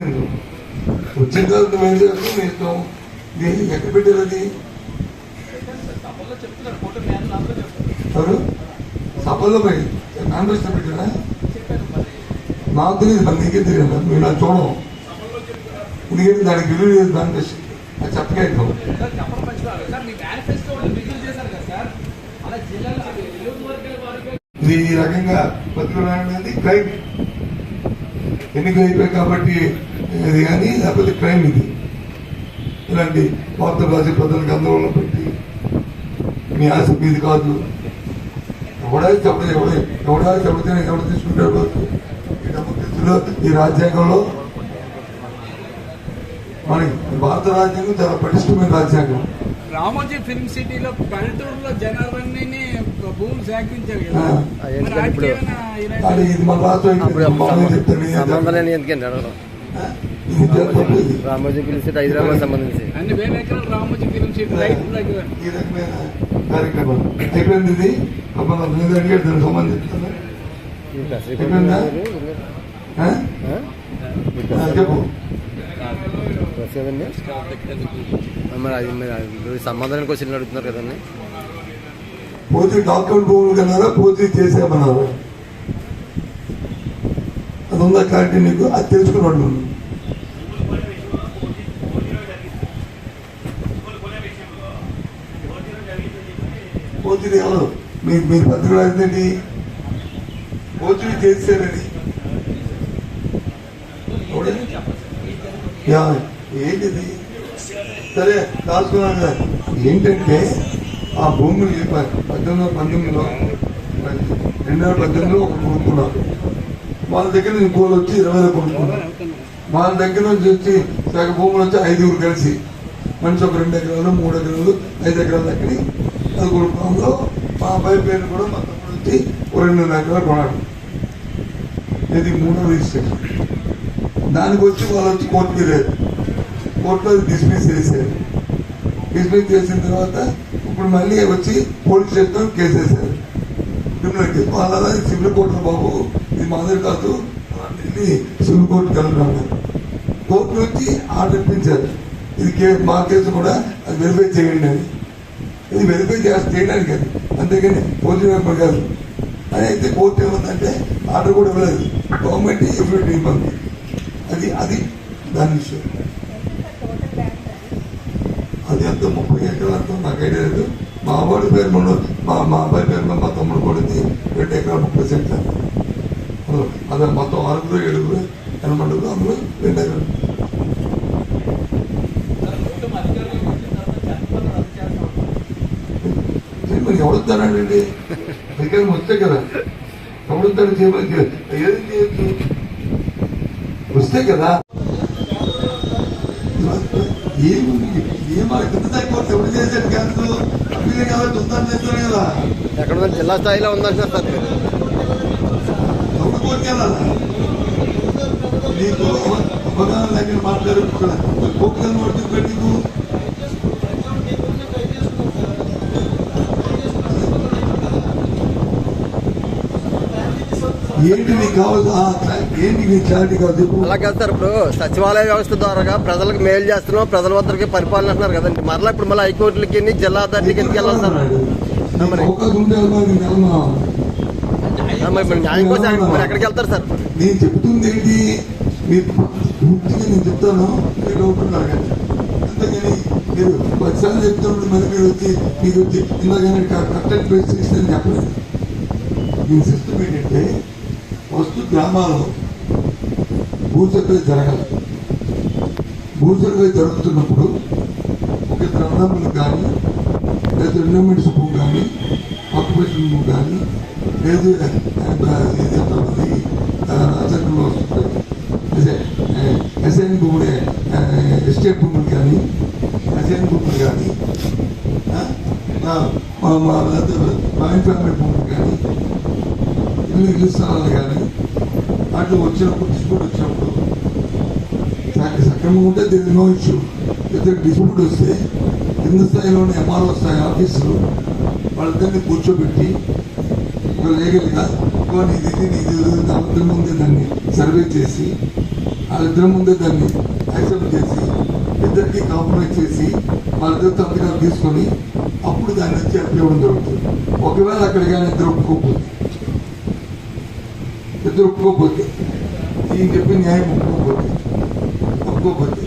వచ్చిన తర్వాత నువ్వు ఏం చేస్తావు ఎక్కడ పెట్టారు అది? ఎవరు? సభలో పోయి. పెట్టారా నాకు తెలియదు మరి నీకే తెలియదు మీరు నాకు చూడము ఎందుకంటే దానికి విలువ లేదు అది చెప్పగా మీ ఇది ఈ రకంగా బతుకురాయడం అనేది క్రైమ్. ఎన్నికలు అయిపోయాయి కాబట్టి ఇది కానీ లేకపోతే క్రైమ్ ఇది. ఇలాంటి వార్త రాసి ప్రజలకు ఆందోళన పెట్టి మీ ఆశ మీది కాదు. ఎవడా చెప్పలేదు ఎవడే ఎవడా చెబితే ఎవడ తీసుకుంటాడు ఈ డెమోక్రసీలో ఈ రాజ్యాంగంలో మనకి భారత రాజ్యాంగం చాలా పటిష్టమైన రాజ్యాంగం. రామోజీ ఫిల్మ్ సిటీలో పల్లెటూరులో జనాలన్నీ ఇది సంబంధం. లేని ఎందుకండి అడగడం. రామోజీ ఫిలిం సిటీ హైదరాబాద్ సంబంధించి. అయిపోయింది ఇది? దానికి చెప్పు. కదండి మరి సంబంధానికి వచ్చి అడుగుతున్నారు కదండి. పూర్తి డాక్టర్ భూములు కన్నారా పూర్తి చేసామన్నారా అది ఉందా క్లారిటీ నీకు? అది తెలుసుకున్నాడు పోతుంది ఎవరు? మీరు మీరు పత్రికలు రాసిందండి పోతుంది చేసారని ఏంటిది? సరే రాసుకున్నాను కదా. ఏంటంటే ఆ భూములు ప- పద్దెనిమిది వందల పంతొమ్మిదిలో రెండు వేల పద్దెనిమిదిలో ఒక కొనుక్కున్నారు వాళ్ళ దగ్గర నుంచి ఇంకోళ్ళు వచ్చి ఇరవై వేలు కొనుక్కున్నారు వాళ్ళ దగ్గర నుంచి వచ్చి సగ భూములు వచ్చి ఐదుగురు కలిసి మనిషి ఒక రెండు ఎకరాలు మూడు ఎకరాలు ఐదు ఎకరాల దగ్గర అది కొనుక్కోవడంలో మా అబ్బాయి పేరు కూడా మా తమ్ముడు వచ్చి ఒక రెండున్నర ఎకరాలు కొన్నాడు. ఇది మూడో రిజిస్ట్రేషన్. దానికి వచ్చి వాళ్ళు వచ్చి కోర్టుకి లేదు కోర్టులో డిస్మిస్ చేశారు. డిస్మిస్ చేసిన తర్వాత ఇప్పుడు మళ్ళీ వచ్చి పోలీస్ స్టేషన్ కేసు వేశారు. క్రిమినల్ కేసు అలా సివిల్ కోర్టులో బాబు ఇది మాదిరి కాదు వెళ్ళి సివిల్ కోర్టు కలుగుతున్నారు కోర్టు నుంచి ఆర్డర్ ఇప్పించారు. ఇది కే మా కేసు కూడా అది వెరిఫై చేయండి అని. ఇది వెరిఫై చేసి చేయడానికి అది. అంతేగాని పోలీసు మెంబర్ కాదు. అని అయితే కోర్టు ఏమందంటే ఆర్డర్ కూడా ఇవ్వలేదు. గవర్నమెంట్ ఎఫ్ఐడి ఇవ్వండి. అది అది దాని విషయం. అది ఎంత ముప్పై ఎకరాలు అంత నాకు ఐడియా లేదు. మా వాడి పేరు మన మా మా అబ్బాయి పేరు మీద మా తమ్ముడు పడింది రెండు ఎకరాలు ముప్పై సెంట్లు. అదే మొత్తం ఆరుగురు ఏడుగురు ఎనమండు అందులో రెండు ఎకరాలు మరి ఎవడుతానండి దగ్గర వస్తే కదా. ఎవడుతాడు చేయమని ఏది చేయొచ్చు వస్తే కదా. ఏమి ఎక్కడ జిల్లా స్థాయిలో ఉందంటున్నారు సార్ మీరు. దగ్గర మాట్లాడు ఏంటి నీకు క్లారిటీ చెప్పు. అలా కాదు సార్ ఇప్పుడు సచివాలయ వ్యవస్థ ద్వారా ప్రజలకు మేలు చేస్తున్నాం ప్రజల వద్దరికి పరిపాలన అంటున్నారు కదండి. మరలా ఇప్పుడు మళ్ళీ హైకోర్టులకి జిల్లా అథారిటీకి ఎందుకు వెళ్ళాలి సార్? మరి న్యాయం కోసం మరి ఎక్కడికి వెళ్తారు సార్? నేను చెప్తుంది ఏంటి? మీరు పూర్తిగా నేను చెప్తాను మీరు అవుతున్నారు కానీ. అంతేగాని మీరు పదిసార్లు చెప్తున్నప్పుడు మరి మీరు వచ్చి వచ్చి చేస్తే చెప్పలేదు. దీని సిస్టమ్ ఏంటంటే ఫస్ట్ గ్రామాల్లో భూ సర్వే జరగాలి భూ సర్వే జరుగుతున్నప్పుడు ఒక ఇద్దరు అన్నదమ్ములకు కానీ లేదా ఎండోమెంట్స్ భూమి కానీ ఆక్యుపేషన్ భూమి కానీ లేదు అసెంబ్లీలో వస్తుంది ఎస్ఐన్ భూములు ఎస్టేట్ భూములు కానీ ఎస్ఐన్ భూములు కానీ ఆ, మా- మా మా జాయింట్ ఫ్యామిలీ భూములు కానీ ఇల్లు ఇల్లు స్థలాలు కానీ అట్లా వచ్చినప్పుడు డిస్ప్యూట్ వచ్చినప్పుడు సక- సక్రమంగా ఉంటే దీని నో ఇష్యూ అయితే డిస్ప్యూట్ వస్తే కింద స్థాయిలోని ఎంఆర్ఓ స్థాయి ఆఫీసులు వాళ్ళిద్దరిని కూర్చోబెట్టి లీగల్గా ఇంకో నీది ఇది నీది ఇది అబద్ధం దాన్ని సర్వే చేసి వాళ్ళిద్దరి ముందే దాన్ని యాక్సెప్ట్ చేసి ఇద్దరికి కాంప్రమైజ్ చేసి వాళ్ళిద్దరు సంతకాలు తీసుకొని అప్పుడు దాన్ని వచ్చి అప్లై ఇవ్వడం జరుగుతుంది. ఒకవేళ అక్కడికి కానీ ఇద్దరు ఒప్పుకోకపోతే. ఇద్దరు ఒప్పుకోకపోతే ఈయన చెప్పి న్యాయం ఒప్పుకోకపోతే ఒప్పుకోకపోతే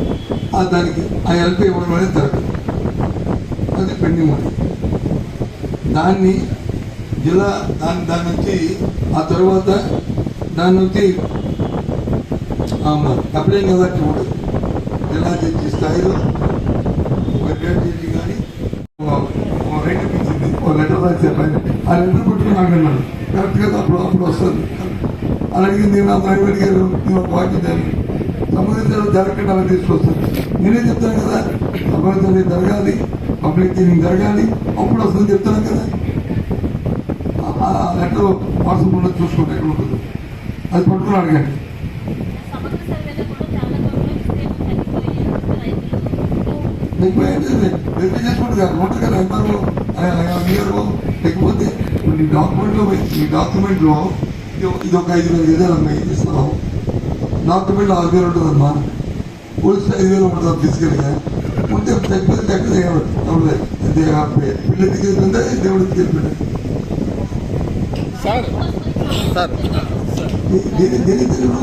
ఆ దానికి ఆ ఎల్పి ఇవ్వడం అనేది జరగదు. అది పెండింగ్ ఉంది దాన్ని జిల్లా దాని దాని నుంచి ఆ తర్వాత దాని నుంచి అప్లైంగ్ అథారిటీ ఉంటుంది జిల్లా జడ్జి స్థాయిలో ఒక డేట్ జడ్జి కానీ రైట్ ఇచ్చింది ఒక లెటర్ రాసి ఆయన. ఆ లెటర్ పట్టుకుని అన్నాడు కరెక్ట్గా అప్పుడు అప్పుడు వస్తుంది. అలాగే నేను మైవేడి గారు నేను ఒక జరిగింది సంబంధించిన జరగకుండా అలా తీసుకొస్తాను. నేనే చెప్తాను కదా సంబంధించిన జరగాలి పబ్లిక్ హీరింగ్ జరగాలి అప్పుడు వస్తుంది చెప్తాను కదా. ఆ- లెటర్ వాట్సాప్ ఉండదు చూసుకోండి ఎక్కడ ఉంటుంది. అది పట్టుకుని అడగండి సమగ్ర సర్వేలో కూడా చాలా చోట్ల రైతులు ఏం చేసి వెరిఫై చేసుకోండి కదా ఉంటుంది కదా ఎంఆర్ఓ ఎంఆర్ఓ లేకపోతే నీ డాక్యుమెంట్లో ఈ డాక్యుమెంట్లో ఇది- ఒక ఐదు వేల గజాలు అమ్మాయి ఇస్తున్నాం డాక్యుమెంట్లో ఆరు వేలు ఉంటుందమ్మా పోలీసులు ఐదు వేలు ఉంటుంది తీసుకెళ్ళగా ఉంటే తగ్గిపోతే ఎక్కడ పిల్ల తీసుకెళ్ళిపోయిందా దేవుడు తీసుకెళ్ళిపోయిందా సార్ సార్ దేని దేని తెలియదు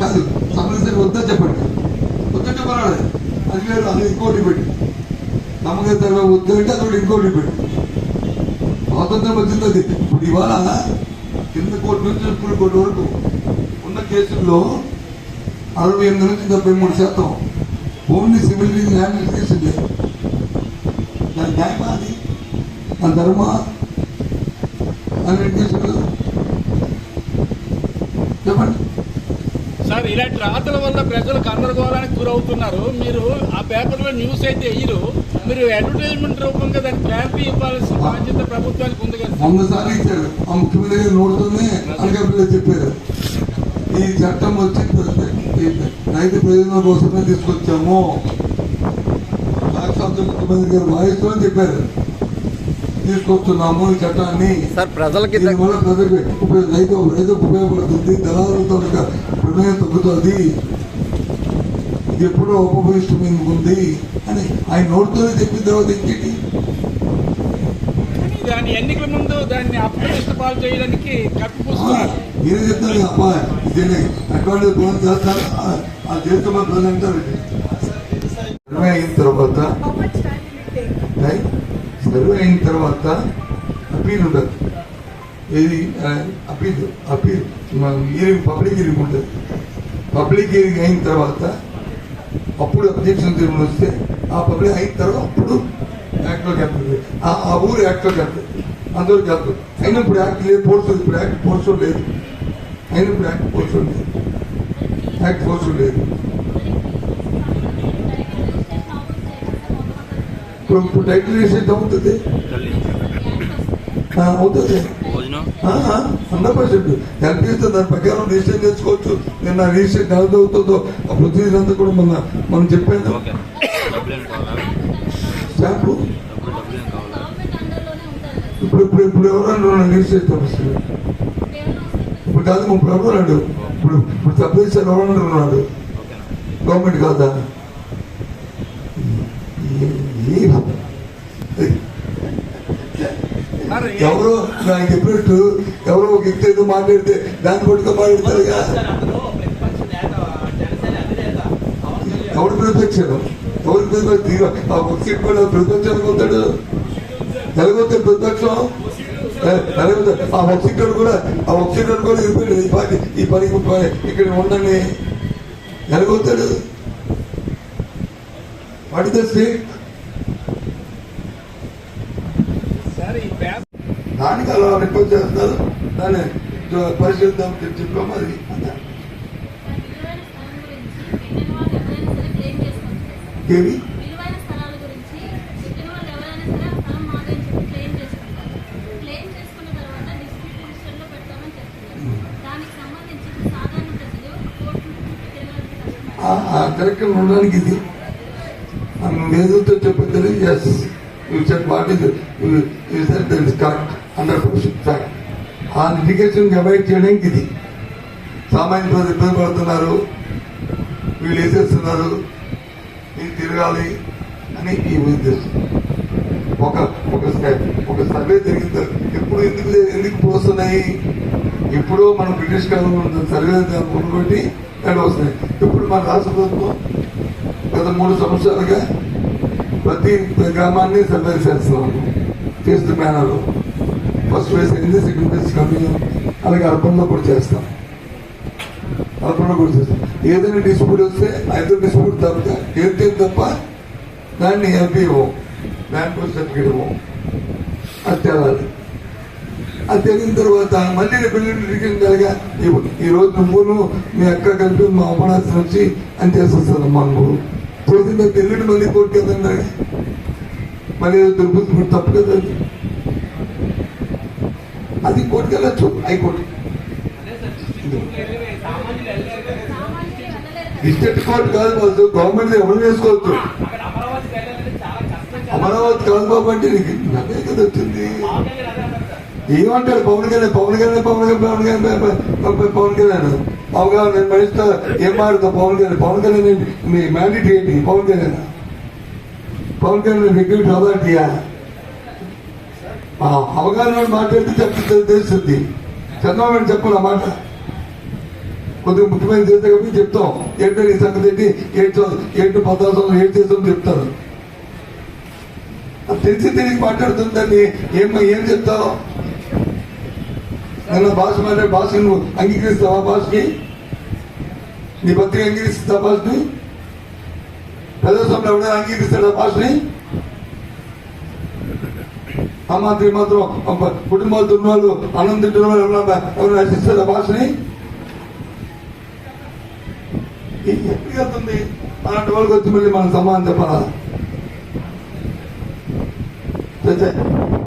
కాదు సమస్య వద్దా చెప్పండి వద్దంటే పర్వాలేదు అది వేరు అది ఇంకోటి పెట్టి నమ్మకం తర్వాత వద్దంటే అతడు కూడా ఇంకోటి పెట్టి స్వాతంత్రం వచ్చింది అది. ఇప్పుడు ఇవాళ కింద కోర్టు నుంచి సుప్రీం కోర్టు వరకు ఉన్న కేసుల్లో అరవై ఎనిమిది నుంచి డెబ్బై మూడు శాతం ఓన్లీ సివిల్ ల్యాండ్ కేసులే దాని న్యాయమా అది? దాని ధర్మ అన్ని కేసులు చెప్పండి సార్ ఇలాంటి రాతల వల్ల ప్రజలు గందరగోళానికి గురవుతున్నారు. మీరు ఆ పేపర్లో న్యూస్ అయితే వేయరు. మీరు అడ్వర్టైజ్మెంట్ రూపంగా దానికి క్లారిటీ ఇవ్వాల్సిన బాధ్యత ప్రభుత్వానికి ఉంది కదా. సార్. వంద సార్లు ఇచ్చారు ఆ ముఖ్యమంత్రి నోడుతూనే అనకాపల్లిలో చెప్పారు. ఈ చట్టం వచ్చి రైతు ప్రయోజనం కోసమే తీసుకొచ్చాము. ముఖ్యమంత్రి గారు వాయిస్తూనే చెప్పారు. తీసుకొస్తున్నాము ఈ చట్టాన్ని. సార్ ప్రజలకి రైతు రైతుకు ఉపయోగపడుతుంది. దళారులతో ప్రమేయం తగ్గుతుంది. ఇది ఎప్పుడో ఉపభవిష్టమైన ఉంది అని ఆయన నోటితోనే చెప్పిన తర్వాత ఇంకేంటి దాని ఎన్నికల ముందు దాన్ని అప్రదిష్ట పాలు చేయడానికి కప్పిపుస్తున్నారు మీరే చెప్తారు అబ్బా ఫోన్ చేస్తారు ఆ- చేస్తున్న అంటారు. సర్వే అయిన తర్వాత? సర్వే అయిన తర్వాత అపీల్ ఉండదు. ఏది? అపీల్. హీరింగ్ పబ్లిక్ హీరింగ్ ఉంటుంది పబ్లిక్ హీరింగ్ అయిన తర్వాత అప్పుడు అబ్జెక్షన్ తీర్మానం వస్తే ఆ పబ్లిక్ అయిన తర్వాత అప్పుడు యాక్ట్లోకి వెళ్తుంది ఆ ఊరు యాక్ట్లోకి వెళ్తుంది అందులోకి వెళ్తుంది అయినా ఇప్పుడు యాక్ట్ లేదు పోర్సు ఇప్పుడు యాక్ట్ పోర్సు లేదు. అయినా ఇప్పుడు యాక్ట్ పోర్సు లేదు. యాక్ట్ పోర్సు లేదు. ఇప్పుడు ఇప్పుడు టైటిల్ వేసేది అవుతుంది అవుతుంది హండ్రెడ్ పర్సెంట్ కనిపిస్తే దాని ప్రకారం రిజిస్టర్ చేసుకోవచ్చు నిన్న రిజిస్టర్ ఎంత అవుతుందో ఆ ప్రొసీజర్ అంతా కూడా మన మనం చెప్పాను స్టాంపు ఇప్పుడు ఇప్పుడు ఇప్పుడు ఎవరన్నా రిజిస్టర్ వస్తుంది కేవలం ఇప్పుడు కాదు ఇప్పుడు ఎవరన్నాడు ఇప్పుడు ఇప్పుడు రిజిస్టర్ ఎవరన్నా ఉన్నాడు ఓకేనా గవర్నమెంట్ కాదా ఏ- ఎవరో? నాకు చెప్పినట్టు ఎవరో ఒక వ్యక్తి ఏదో మాట్లాడితే దాన్ని పట్టుకో మాట్లాడతారు కదా. ఎవరు ప్రతిపక్షం ఎవరు ప్రతిపక్షం ఆ ఒక సీట్ కూడా ప్రతిపక్షానికి పోతాడు ఎలాగొస్తే ప్రతిపక్షం. ఆ ఒక సీట్ కూడా ఆ ఒక సీట్ కూడా ఇరిపోయాడు ఈ పని ఈ పని ఇక్కడ ఉండని ఎలాగొస్తాడు వాడితే స్టేట్ చెప్తున్నారు రిపోర్ట్ చేస్తున్నారు. దాన్ని పరిశీలిద్దాం కోర్టు చుట్టూ ఆ- ఆ కరెక్షన్ ఉండడానికి ఇది. మేధుతో చెప్పి తెలియజేస్తుంది you said what is you said that is correct hundred percent ఆ లిటిగేషన్ అవాయిడ్ చేయడానికి ఇది. సామాన్య ప్రజలు ఇబ్బంది పడుతున్నారు. వీళ్ళు వేసేస్తున్నారు. మీరు తిరగాలి అని ఈ ఉద్దేశం. ఒక ఒక స్టెప్ ఒక సర్వే జరిగింది ఎప్పుడు ఎందుకు ఎందుకు పోస్తున్నాయి ఎప్పుడో మనం బ్రిటిష్ కాలంలో సర్వే కొనుక్కోటి ఎక్కడ వస్తున్నాయి. ఇప్పుడు మన రాష్ట్ర ప్రభుత్వం గత మూడు సంవత్సరాలుగా ప్రతి గ్రామాన్ని సర్వే చేస్తున్నాము చేస్తూ మేనర్ ఫస్ట్ ఫేజ్ అయింది సెకండ్ ఫేజ్ కమింగ్ అలాగే అర్పణలో కూడా చేస్తాం. అర్పణలో కూడా చేస్తాం. ఏదైనా డిస్ప్యూట్ వస్తే ఐదు డిస్ప్యూట్ తప్ప ఏది తప్ప దాన్ని ఎంపీ ఇవ్వం ల్యాండ్ పోస్ట్ సర్టిఫికేట్ ఇవ్వం అది తేలాలి. అది తెలిసిన తర్వాత మళ్ళీ రేపు ఎల్లుండి కలిగా ఈ రోజు నువ్వును మీ అక్క కలిపి మా అమ్మనాథం వచ్చి అని చేసేస్తాను మా నువ్వు. పోతే తర్వాత పెళ్ళిని మళ్ళీ కోర్టు కదండి మళ్ళీ ఏదో తిరుపతి తప్పు కదండి అది. కోర్టుకి వెళ్ళచ్చు హైకోర్టు. డిస్ట్రిక్ట్ కోర్టు కాదు గవర్నమెంట్ అమలు చేసుకోవచ్చు అమరావతి కాదు బాబు అంటే నీకు నన్నే కదా వచ్చింది. ఏమంటాడు పవన్ కళ్యాణ్ పవన్ కళ్యాణ్ పవన్ కళ్యాణ్ పవన్ కళ్యాణ్ పవన్ కళ్యాణ్ పవన్ నేను మనిషితో ఏం మాడుతా పవన్ కళ్యాణ్ పవన్ కళ్యాణ్ మీ మ్యాండేట్ ఏంటి? పవన్ కళ్యాణ్. పవన్ కళ్యాణ్ సెక్యూరిటీ అథారిటీయా మా అవగాహన మాట్లాడితే చెప్తే తెలుస్తుంది. చంద్రబాబు చెప్పాలి మాట. కొద్దిగా ముఖ్యమైన చేస్తే కాబట్టి చెప్తాం. ఏంటంటే ఈ సంగతి ఏంటి? ఏంటో ఏంటి పదార్థం ఏం చేస్తాం చెప్తారు. తెలిసి తెలిసి మాట్లాడుతుందని ఏం ఏం చెప్తావు? నన్ను భాష మాట్లాడే భాష నువ్వు అంగీకరిస్తావా భాషకి? నీ పత్రిక అంగీకరిస్తా భాషని? ప్రజాస్వామ్యం ఎవరైనా అంగీకరిస్తాడా భాషని? ఆ మాత్రం ఈ మాత్రం అబ్బ, కుటుంబాలతో అన్నం తింటున్న వాళ్ళు ఎవరు ఎవరైనా భాషని? ఇది ఎక్కడికి వెళ్తుంది అలాంటి వాళ్ళకి వచ్చి మళ్ళీ మనం సమాధానం చెప్పాలా?